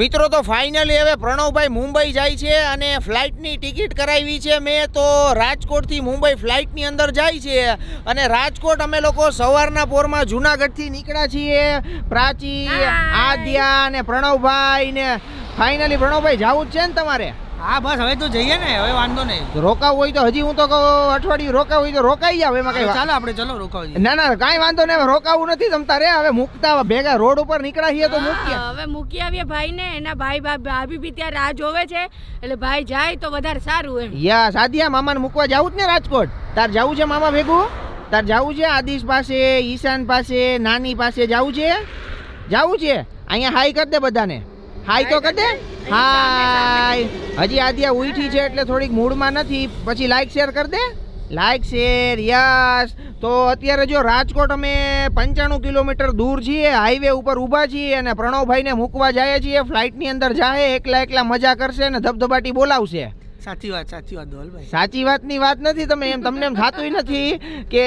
મિત્રો તો ફાઇનલી હવે પ્રણવભાઈ મુંબઈ જાય છે અને ફ્લાઇટની ટિકિટ કરાવી છે. મેં તો રાજકોટથી મુંબઈ ફ્લાઇટની અંદર જાય છે અને રાજકોટ અમે લોકો સવારના પોરમાં જુનાગઢથી નીકળ્યા છીએ. પ્રાચી. આદ્યા અને પ્રણવભાઈ ને ફાઇનલી પ્રણવભાઈ જવું જ છે ને તમારે? હા બસ હવે તો જઈએ ને હવે વાંધો નહીં. રોકાવું હોય તો હજી હું તો કહું અઠવાડિયું રોકાવું હોય તો રોકાઈ જાવ એમાં કઈ ચાલો આપણે ચલો રોકાવી ના ના કાંઈ વાંધો નહીં રોકાવું નથી તમતા રે હવે મૂકતા ભેગા રોડ ઉપર નીકળ્યા છીએ તો મૂકીએ. હવે મૂકી આવીએ ભાઈને એના ભાઈ ભાભી બી ત્યાં રાહ જોવે છે એટલે ભાઈ જાય તો વધારે સારું એમ. યા સાદિયા મામાને મૂકવા જાવું જ ને રાજકોટ? તાર જાવું છે મામા ભેગું? તાર જાવું છે આદિશ પાસે ઈશાન પાસે નાની પાસે જાવું છે? જાવું છે? અહીંયા હાઈ કરી દે બધાને. હાઈ તો કર દે. હાય. હજી આદિયા ઉઠી છે એટલે થોડીક મૂડમાં નથી. પછી લાઈક શેર કર દે. લાઈક શેર યસ તો અત્યારે જો રાજકોટ અમે પંચાણું કિલોમીટર દૂર છીએ હાઈવે ઉપર ઊભા છીએ અને પ્રણવભાઈને મૂકવા જઈએ છીએ. ફ્લાઇટની અંદર જાય એકલા એકલા મજા કરશે અને ધબધબાટી બોલાવશે. સાચી વાત સાચી વાત ધોલભાઈ સાચી વાતની વાત નથી તમે એમ તમને એમ થાતું નથી કે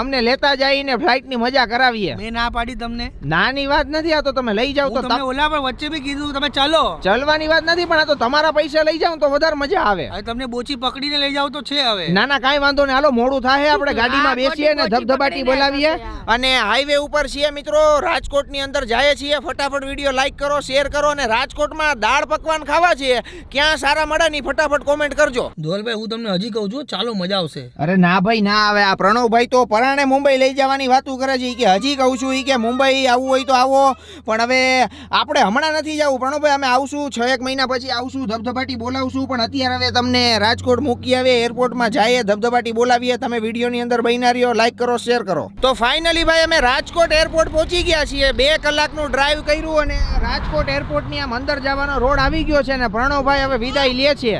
અમને લેતા જઈને ફ્લાઇટની મજા કરાવીએ. મેં ના પાડી તમને. નાની વાત નથી આ તો તમે લઈ જાવ તો તમે ઓલા પર વચ્ચે બી કીધું તમે ચાલો. ચલવાની વાત નથી પણ આ તો તમારા પૈસા લઈ જાવ તો વધારે મજા આવે. હવે તમને બોચી પકડીને લઈ જાવ તો છે હવે. ના ના કાંઈ વાંધો નહીં. હાલો મોડું થાય આપણે ગાડીમાં બેસીએ અને ધબધબાટી બોલાવીએ. અને હાઈવે ઉપર છીએ મિત્રો રાજકોટની અંદર જાય છીએ. ફટાફટ વીડિયો લાઈક કરો શેર કરો અને રાજકોટમાં દાળ પકવાન ખાવા છીએ. ક્યાં સારા મળે નહીં ફટાફટ કોમેન્ટ કરજો. ધોલભાઈ હું તમને હજી કહું છું ચાલો મજા આવશે. અરે ના ભાઈ ના આવે. આ પ્રણવભાઈ તો પરાણે મુંબઈ લઈ જવાની વાતો કરે છે. કે હજી કહું છું કે મુંબઈ આવવું હોય તો આવો. પણ હવે આપણે હમણાં નથી જવું. પ્રણવભાઈ અમે આવશું છ એક મહિના પછી આવશું ધબધબાટી બોલાવશું. પણ અત્યારે હવે તમને રાજકોટ મૂકી આવે એરપોર્ટમાં જઈએ ધબધબાટી બોલાવીએ. તમે વિડીયોની અંદર બહીના રહ્યો લાઈક કરો શેર કરો. તો ફાઇનલી ભાઈ અમે રાજકોટ એરપોર્ટ પહોંચી ગયા છીએ. બે કલાકનું ડ્રાઈવ કર્યું અને રાજકોટ એરપોર્ટની આમ અંદર જવાનો રોડ આવી ગયો છે અને પ્રણવભાઈ હવે વિદાય લે છે.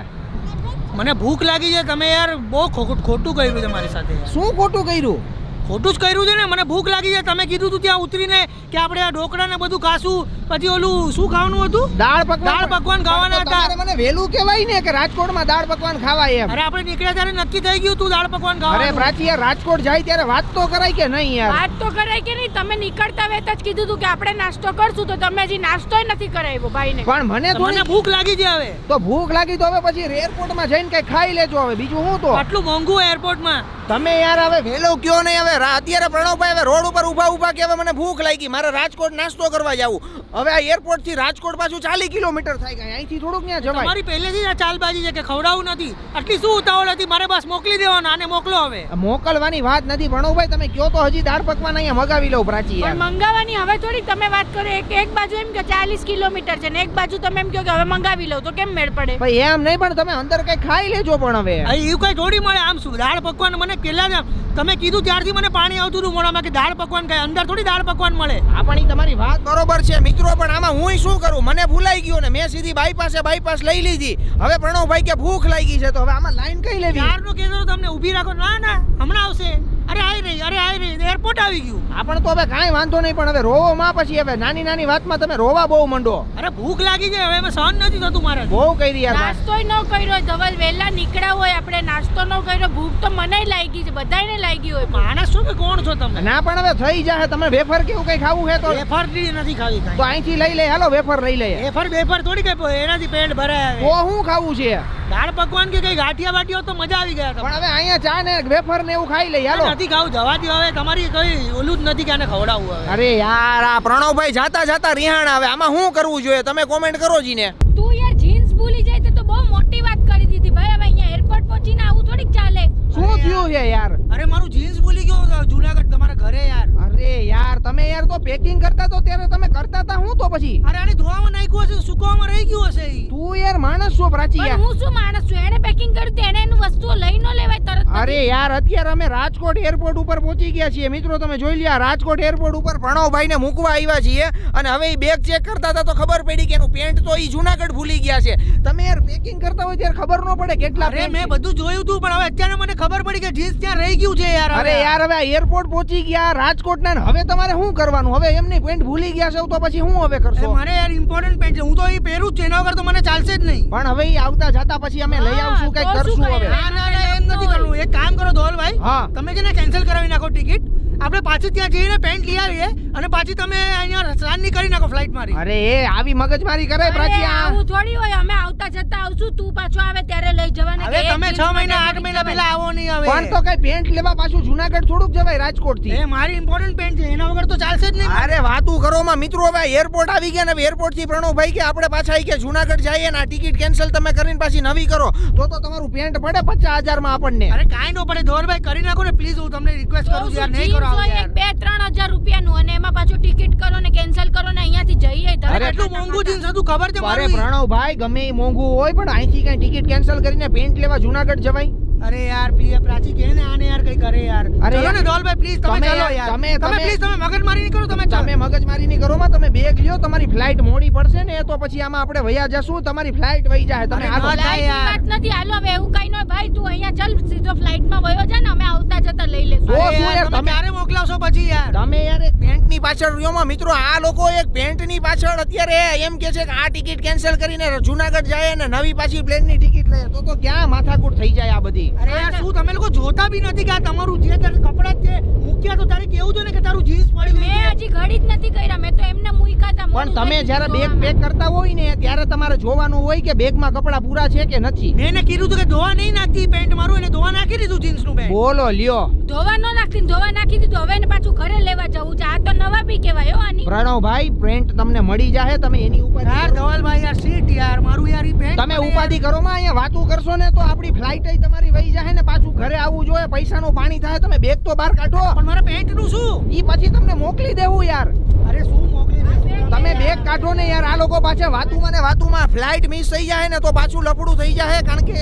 મને ભૂખ લાગી છે તમે યાર બહુ ખોટું કર્યું છે મારી સાથે શું ખોટું કર્યું? ખોટું જ કર્યું છે ને? મને ભૂખ લાગી છે. તમે કીધું તું ત્યાં ઉતરીને કે આપણે આ ઢોકળા ને બધું ખાશું. પછી ઓલું શું ખાવાનું હતું? દાળ પકવાન દાળ પકવાન ખાવાના હતા. મને વેલું કહેવાય ને કે રાજકોટમાં દાળ પકવાન ખાવાય એમ. અરે આપણે નીકળ્યા ત્યારે નક્કી થઈ ગયું તું દાળ પકવાન અરે પ્રાચી યાર રાજકોટ જાય ત્યારે વાત તો કરાય કે નહીં યાર? વાત તો કરાય કે નહીં? તમે નીકળતા વેત જ કીધું હતું કે આપણે નાસ્તો કરશું તો તમે હજી નાસ્તોય નથી કરાવ્યો ભાઈને. પણ મને તો મને ભૂખ લાગી છે હવે. તો ભૂખ લાગી તો હવે પછી એરપોર્ટમાં જઈને કઈ ખાઈ લેજો હવે. બીજું હું તો? આટલું મોંઘું એરપોર્ટમાં તમે યાર હવે વેલો કયો નહીં હવે? અત્યારે પ્રણવભાઈ હવે રોડ ઉપર ઊભા ઊભા કે હવે મને ભૂખ લાગી મારે રાજકોટ નાસ્તો કરવા જવું. હવે આ એરપોર્ટથી રાજકોટ પાછું ચાલી કિલોમીટર થાય ગયા અહીંથી થોડુંક ત્યાં જવાય. મારી પહેલેથી જ આ ચાલબાજી છે કે ખવડાવું નથી? આટલી શું ઉતાવળ હતી? મારે બસ મોકલી દેવાનો આને મોકલો હવે. મોકલવાની વાત નથી. પ્રણવભાઈ તમે કયો તો હજી દાળ પકવાન અહીંયા મગાવી લઉં પ્રાચી પણ મંગાવવાની હવે થોડી તમે વાત કરો. એક એક બાજુ એમ કે ચાલીસ કિલોમીટર છે ને એક બાજુ તમે એમ કહો કે હવે મંગાવી લઉં તો કેમ મેળ પડે? ભાઈ એમ નહીં પણ તમે અંદર કઈ ખાઈ લેજો પણ હવે. આ એવું કઈ થોડી મળે? આમ શું? દાળ પકવાન મને આમ- તમે કીધું ત્યારથી મને પાણી આવતું હતું મોઢામાં કે દાળ પકવાન ખાય. અંદર થોડી દાળ પકવાન મળે. આ પણ તમારી વાત. બરોબર છે મિત્રો પણ આમાં હું શું કરું? મને ભૂલાઈ ગયું ને મેં સીધી બાયપાસે બાયપાસ લઈ લીધી. હવે પ્રણવભાઈ કે ભૂખ લાગી છે તો હવે આમાં લાઈન કઈ લેવી? ચારનો કીધું તમને ઊભી રાખો. ના ના હમણાં આવશે. અરે આવી રહી અરે આવી રહી એરપોર્ટ આવી ગયું. આપણે પણ તો હવે કાંઈ વાંધો નહીં પણ હવે રોવો માં પછી હવે નાની નાની વાતમાં તમે રોવા બહુ મંડો. અરે ભૂખ લાગી છે હવે સહન નથી થતું મારે. બહુ કરી યાર નાસ્તો નાસ્તોય ન કર્યો ધવલ વહેલા નીકળ્યા હોય આપણે નાસ્તો ન કર્યો ભૂખ તો મને લાગી છે બધાને લાગી હોય માણસ શું કે કોણ છો તમે? ના પણ હવે થઈ જાય તમે વેફર કેવું કઈ ખાવું છે તો? વેફર નથી ખાવી તો અહીંથી લઈ લે હાલો વેફર લઈ લે વેફર વેફર થોડી કઈ એનાથી પેટ ભરાય. તો શું ખાવું છે? દાળ પકવાન કે કઈ ગાંઠિયા બાટીઓ તો મજા આવી ગયા પણ હવે અહીંયા ચા ને વેફર ને એવું ખાઈ લઈ હાલો. નથી ખાવું જવા દો હવે તમારી કઈ ઓલું જ નથી કે આને ખવડાવવું હવે. અરે યાર આ પ્રણવભાઈ જાતા જાતા રિહાણ આવે. આમાં શું કરવું જોઈએ? તમે કોમેન્ટ કરો જીને. તું યાર જીન્સ ભૂલી જાય તો તો બહુ મોટી વાત કરી દીધી. ભાઈ હવે અહીંયા એરપોર્ટ પહોંચીને આવું થોડીક ચાલે. શું થયું છે યાર? અરે મારું જીન્સ ભૂલી ગયો જુનાગઢ તમારા ઘરે યાર. અરે યાર તમે યાર તો પેકિંગ કરતા તો ત્યારે તમે કરતા હતા હું તો પછી? અરે આને ધોવામાં નાખ્યું હશે સુકવામાં રહી ગયું હશે તું યાર માણસ છો પ્રાચી યાર. હું શું માણસ છું? એને પેકિંગ કર્યું તો એને વસ્તુઓ લઈ ન લેવાય તરત અરે યાર અત્યારે અમે રાજકોટ એરપોર્ટ ઉપર પહોંચી ગયા છીએ. મિત્રો તમે જોઈ લ્યા રાજકોટ એરપોર્ટ ઉપર પ્રણવભાઈને મૂકવા આવ્યા છીએ અને હવે એ બેગ ચેક કરતા હતા તો ખબર પડી કે એનું પેન્ટ તો એ જુનાગઢ ભૂલી ગયા છે. તમે યાર પેકિંગ કરતા હોય ત્યારે ખબર ન પડે કેટલા અરે મેં બધું જોયું હતું પણ હવે અત્યારે મને ખબર પડી કે જીન્સ ત્યાં રહી ગયું છે યાર અરે યાર હવે એરપોર્ટ પહોંચી ગયા રાજકોટ ના હવે તમારે શું કરવાનું? હવે એમની પેન્ટ ભૂલી ગયા છો તો પછી હું હવે કરશો? મારે યાર ઇમ્પોર્ટન્ટ પેન્ટ છે. હું તો એ પહેરું જ છે એના વગર તો મને ચાલશે જ નહીં. પણ હવે એ આવતા જતા પછી અમે લઈ આવશું કઈ કરશું હવે. ના ના એમ નથી કરવું. એક કામ કરો ધોલભાઈ હા. તમે છે ને કેન્સલ કરાવી નાખો ટિકિટ આપણે પાછું ત્યાં જઈને પેન્ટ લઈ આવીએ અને પાછી તમે અહીંયા સાંજની કરી નાખો ફ્લાઇટ મારી. અરે એ આવી મગજમારી કરે પ્રાચી આવું થોડી હોય અમે આવતા જતા આવશું તું પાછો આવે ત્યારે લઈ જવાને હવે તમે છ મહિના માટે આઠ મહિના પહેલા આવો નહીં હવે. પણ તો કઈ પેન્ટ લેવા પાછું જુનાગઢ થોડુંક જવાય રાજકોટથી એ મારી ઇમ્પોર્ટન્ટ પેન્ટ છે એના વગર તો ચાલશે જ નહીં. અરે વાતું કરો માં. મિત્રો હવે એરપોર્ટ આવી ગયા ને એરપોર્ટથી પ્રણવભાઈ કે આપણે પાછા આવી કે જુનાગઢ જઈએ ને આ ટિકિટ કેન્સલ તમે કરીને પાછી નવી કરો. તો તો તમારું પેન્ટ પડે પચાસ હજારમાં આપણને. અરે કાંઈ નો પડે ધોરભાઈ કરી નાખો ને પ્લીઝ હું તમને રિક્વેસ્ટ કરું છું યાર નહીં કરો. આવું એક બે ત્રણ હજાર રૂપિયાનું અને એમાં પાછું ટિકિટ કરો ને કેન્સલ કરો ને અહીંયાથી જઈએ અરે ધરે એટલું મોંઘું જીન્સ હતું ખબર છે અરે પ્રણવભાઈ ગમે એ મોંઘું હોય પણ અહીંથી કઈ ટિકિટ કેન્સલ કરીને પેન્ટ લેવા જુનાગઢ જવાય? અરે યાર પ્રિય પ્રાચી કે ને આને યાર કઈ કરે યાર. અરે ચલો ને ધોલભાઈ પ્લીઝ તમે ચલો યાર, તમે- તમે પ્લીઝ તમે મગજમારી નહીં કરો તમે તમે મગજમારી ની કરો માં તમે બેગ લ્યો તમારી ફ્લાઇટ મોડી પડશે ને તો પછી આમાં આપણે વયા જશું તમારી ફ્લાઇટ વહી જાય. તમે યાર. વાત નથી હાલો હવે એવું કઈ ન ભાઈ તું અહીંયા ચાલ સીધો ફ્લાઇટમાં વયો જા ને અમે આવતા જતા લઈ લેશું ઓ શું યાર, તમે આરે ક્યારે મોકલાવશો પછી યાર? તમે યાર એક પેન્ટની પાછળ રહ્યો માં મિત્રો આ લોકો એક પેન્ટની પાછળ અત્યારે એમ કે છે કે આ ટિકિટ કેન્સલ કરીને જુનાગઢ જાય અને નવી પાછી પ્લેનની ટિકિટ લે. તો તો ક્યાં માથાકૂટ થઈ જાય આ બધી? અરે યાર શું તમે લોકો જોતા બી નથી કે આ તમારું જે તારે કપડા છે મૂક્યા તો તારે કેવું જોઈએ ને કે તારું જીન્સ પડી મેં હજી ઘડી જ નથી કર્યા. મેં તો એમને મૂક્યા હતા પણ તમે જ્યારે બેગ પેક કરતા હોય ને ત્યારે તમારે જોવાનું હોય કે બેગમાં કપડા પૂરા છે કે નથી. મેં એને કીધું હતું કે ધોવા નહીં નાખતી પેન્ટ મારું એને ધોવા નાખી દીધું જીન્સનું પેન્ટ બોલો લ્યો. ધોવા ન નાખતી ધોવા નાખી દીધું. હવે એને પાછું ઘરે લેવા જવું છે. આ તો નવા બી કહેવાય હો આની. પ્રણવભાઈ પેન્ટ તમને મળી જાહે તમે એની ઉપર યાર. ધવલભાઈ યાર સીટ યાર મારું યાર ઈ પેન્ટ તમે ઉપાધિ કરો માં અહીંયા વાતું કરશો ને તો આપણી ફ્લાઇટ તમારી વહી જાય ને પાછું ઘરે આવવું જોઈએ પૈસાનું પાણી થાય તમે બેગ તો બહાર કાઢો. પણ મારા પેન્ટનું શું? ઈ પછી તમને મોકલી દેવું યાર. અરે શું મોકલી દે તમે બેગ કાઢો ને યાર આ લોકો પાછા વાતુમાં ને વાતુમાં ફ્લાઇટ મિસ થઈ જાય ને તો પાછું લફડું થઈ જાય કારણ કે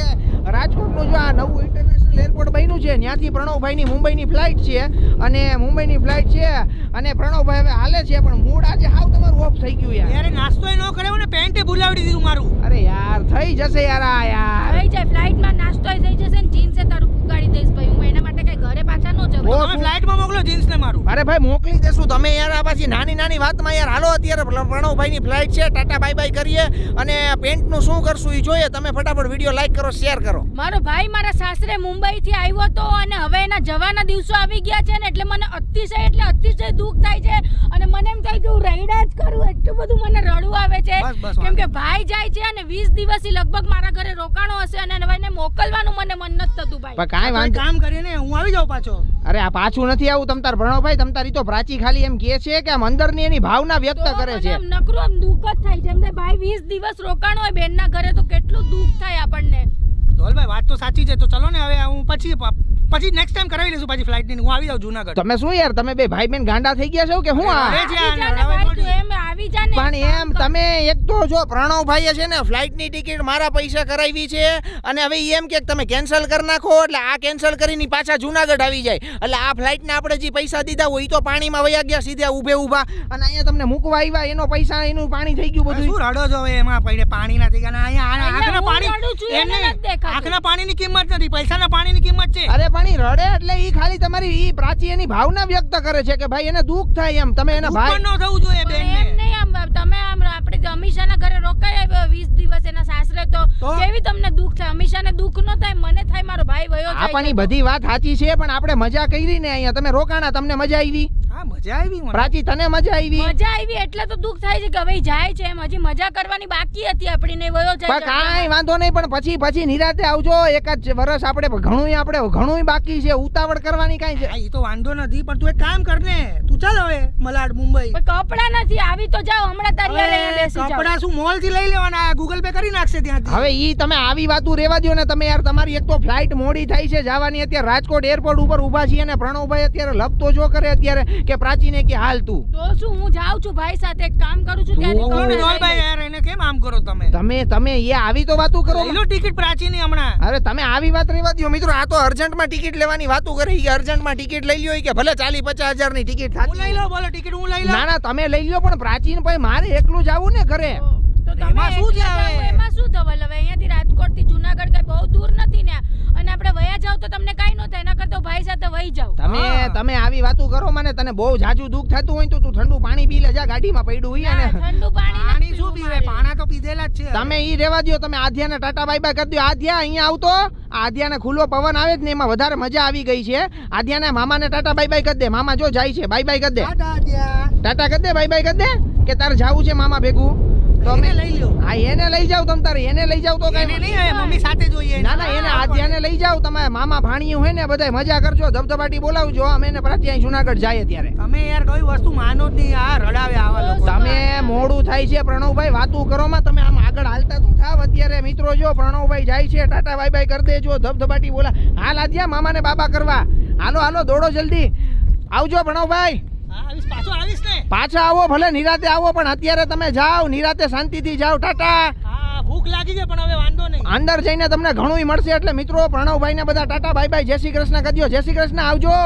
રાજકોટનું જો આ નવું ઇન્ટરનેશનલ એરપોર્ટ બન્યું છે ત્યાંથી પ્રણવભાઈની મુંબઈની ફ્લાઇટ છે અને મુંબઈની ફ્લાઇટ છે અને પ્રણવભાઈ હવે હાલે છે પણ મૂડ આજે હાવ તમારું ઓફ થઈ ગયું યાર. યાર નાસ્તો ન કર્યો ને પેન્ટે ભૂલાવડી દીધું મારું. અરે યાર થઈ જશે યાર આ યાર. થઈ જાય ફ્લાઇટમાં નાસ્તો થઈ જશે ને જીન્સે તારું પુગાડી દઈશ ભાઈ હું એના માટે કઈ ઘરે પાછા ન જવું ઓ, તમે શું? ફ્લાઇટમાં મોકલો જીન્સ ને મારું. અરે ભાઈ મોકલી દેશું. તમે યાર આ પાછી નાની નાની વાતમાં યાર હાલો અત્યારે પ્ર- પ્રણવભાઈની ફ્લાઇટ છે. ટાટા બાય બાય કરીએ. અને પેન્ટનું શું કરશું એ જોઈએ. તમે ફટાફટ વીડિયો લાઈક કરો શેર કરો. મારો ભાઈ મારા સાસરે મુંબઈ થી આવ્યો તો અને હવે એના જવાના દિવસો આવી ગયા છે ને એટલે મને અતિશય એટલે અતિશય દુઃખ થાય છે. અને મને એમ થાય કે હું રહીડા જ કરું. એટલું બધું મને રડવું આવે છે. કેમ કે ભાઈ જાય છે અને 20 દિવસથી લગભગ મારા ઘરે રોકાણો હશે અને એને મોકલવાનું મને મન નથી થતું ભાઈ. પણ કાંઈ વાંધો કામ કરીએ ને હું આવી જાઉં પાછો. અરે આ પાછું નથી આવું તમ તાર પ્રણવભાઈ તમ તારી તો પ્રાચી ખાલી એમ કહે છે કે આમ અંદરની એની ભાવના વ્યક્ત કરે છે. નકરો નકરું આમ દુઃખ જ થાય છે. એમને ભાઈ 20 દિવસ રોકાણ હોય બેનના ઘરે તો કેટલું દુઃખ થાય આપણને. ધોલભાઈ વાત તો સાચી છે. તો ચલો ને હવે હું પછી પછી નેક્સ્ટ ટાઈમ કરાવી લેશું પાછી ફ્લાઇટની. હું આવી જાઉં જુનાગઢ. તમે શું યાર તમે બે ભાઈ બેન ગાંડા થઈ ગયા છો કે હું ને ને પણ એમ તમે એક તો જો પ્રણવભાઈએ છે ને ફ્લાઇટની ટિકિટ મારા પૈસા કરાવી છે અને હવે એમ કે તમે કેન્સલ કરી નાખો એટલે આ કેન્સલ કરીને પાછા જુનાગઢ આવી જાય. એટલે આ ફ્લાઇટને આપણે જે પૈસા દીધા હોય તો પાણીમાં વયા ગયા સીધા ઊભે ઊભા. અને અહીંયા તમને મૂકવા આવ્યા એનો પૈસા એનું પાણી થઈ ગયું બધું શું રડો છો એમાં? પૈડે પાણી નથી ગયા. અહીંયા આંખના પાણી. આંખના પાણીની કિંમત નથી પૈસાના પાણીની કિંમત છે. અરે પણ ઈ રડે એટલે ઈ ખાલી તમારી ઈ પ્રાચી એની ભાવના વ્યક્ત કરે છે કે ભાઈ એને દુઃખ થાય એમ. તમે એના ભાઈ ન થવું જોઈએ પણ એમ નહીં આમ તમે આમ આપણે તો અમીષાના ઘરે રોકાઈ આવ્યો 20 દિવસ એના સાસરે તો? કેવી તમને દુઃખ થાય? અમીષાને દુઃખ ન થાય? મને થાય મારો ભાઈ વયો આ જાય પણ ઈ બધી વાત સાચી છે પણ આપણે મજા કરી ને અહીંયા. તમે રોકાણા તમને મજા આવી? મજા આવી મને? પ્રાચી તને મજા આવી? મજા આવી એટલે તો દુઃખ થાય છે કે હવે જાય છે એમ. હજી મજા કરવાની બાકી હતી આપણી ને વયો જાય પણ કાંઈ વાંધો નહીં પણ પછી પછી નિરાતે આવજો. એકાદ વર્ષ આપણે ઘણું આપણે ઘણું બાકી છે. ઉતાવળ કરવાની કાંઈ છે. એ તો વાંધો નથી પણ તું એક કામ કર ને. તું ચાલ હવે મલાડ મુંબઈ. કપડા નથી આવી તો જાઓ. હમણાં તારી કપડા શું મોલથી લઈ લેવાના? ગૂગલ પે કરી નાખશે ત્યાંથી. હવે ઈ તમે આવી વાતું રેવા દ્યો ને. તમે યાર તમારી એક તો ફ્લાઇટ મોડી થાય છે. જવાની અત્યારે રાજકોટ એરપોર્ટ ઉપર ઊભા છીએ ને. પ્રણવભાઈ અત્યારે લપતો જો કરે અત્યારે કે પ્રાચીને કે હાલ તું? તો શું હું જાઉં છું ભાઈ સાથે કામ કરું છું ત્યાં ને ધોલભાઈ લઈશ. યાર એને કેમ આમ કરો તમે? તમે તમે એ આવી તો વાતો કરો લો ટિકિટ પ્રાચીની હમણાં. અરે તમે આવી વાત રેવા દો મિત્રો આ તો અર્જન્ટમાં ટિકિટ લેવાની વાતો કરી કે અર્જન્ટમાં ટિકિટ લઈ લ્યો કે ભલે ચાલી પચાસ હજારની ટિકિટ હું લઈ લો બોલો ટિકિટ હું લઈ ના ના તમે લઈ લ્યો પણ પ્રાચીન ભાઈ મારે એકલું જવું ને ઘરે. તો- તમે એમાં શું છે એકલા જાઓ હવે? એમાં શું થવાલ હવે અહીંયાથી રાજકોટથી જુનાગઢ કઈ બહુ દૂર નથી ને. અને આપણે વયા જાવ તો તમને કાઈ ન થાય એના કરતા ભાઈ સાથે વહી જાવ તમે તમે આવી વાતો કરો મને તને બહુ જાજુ દુઃખ થતું હોય તો તું ઠંડુ પાણી પી લે જા ગાડીમાં પડ્યું હોય અને ઠંડુ પાણી પાણી શું પીવે પાણા તો પીધેલા જ છે તમે ઈ રેવા દ્યો તમે આધ્યાને ટાટા બાય બાય કરી દો આધ્યા અહીંયા આવતો આધ્યાને ખુલ્લો પવન આવે જ ને એમાં વધારે મજા આવી ગઈ છે. આધ્યાને મામાને ટાટા બાય બાય કરી દે. મામા જો જાય છે બાય બાય કરી દે. ટાટા. કરી દે બાય બાય કરી દે કે તારે જવું છે મામા ભેગું? તો અમે એને લઈ લ્યો. હા એને લઈ જાવ તમ તારે એને લઈ જાવ તો કઈ નહીં હવે મમ્મી સાથે જોઈએ ના ના એને આધ્યાને લઈ જાવ તમે મામા ભાણિયું હોય ને બધાય મજા કરજો ધબધબાટી બોલાવજો અમે એને અહીં જુનાગઢ જાય ત્યારે તમે યાર કઈ વસ્તુ માનો જ નહીં આ રડાવે આવા લોકો. તમે મોડું થાય છે પ્રણવભાઈ વાતું કરો માં તમે આમ આગળ હાલતા તો થાવ અત્યારે મિત્રો જો પ્રણવભાઈ જાય છે ટાટા બાય બાય કરી દેજો ધબધબાટી બોલા. હાલ આધ્યા મામાને બાબા કરવા. હાલો હાલો દોડો જલ્દી. આવજો પ્રણવભાઈ. પાછો પાછા આવો ભલે નિરાતે આવો પણ અત્યારે તમે જાઓ નિરાતે શાંતિથી જાઓ ટાટા. ભૂખ લાગી છે પણ હવે વાંધો નહીં. અંદર જઈને તમને ઘણું મળશે એટલે મિત્રો પ્રણવભાઈને બધા ટાટા બાય બાય જય શ્રી કૃષ્ણ કરજો જય શ્રી કૃષ્ણ આવજો.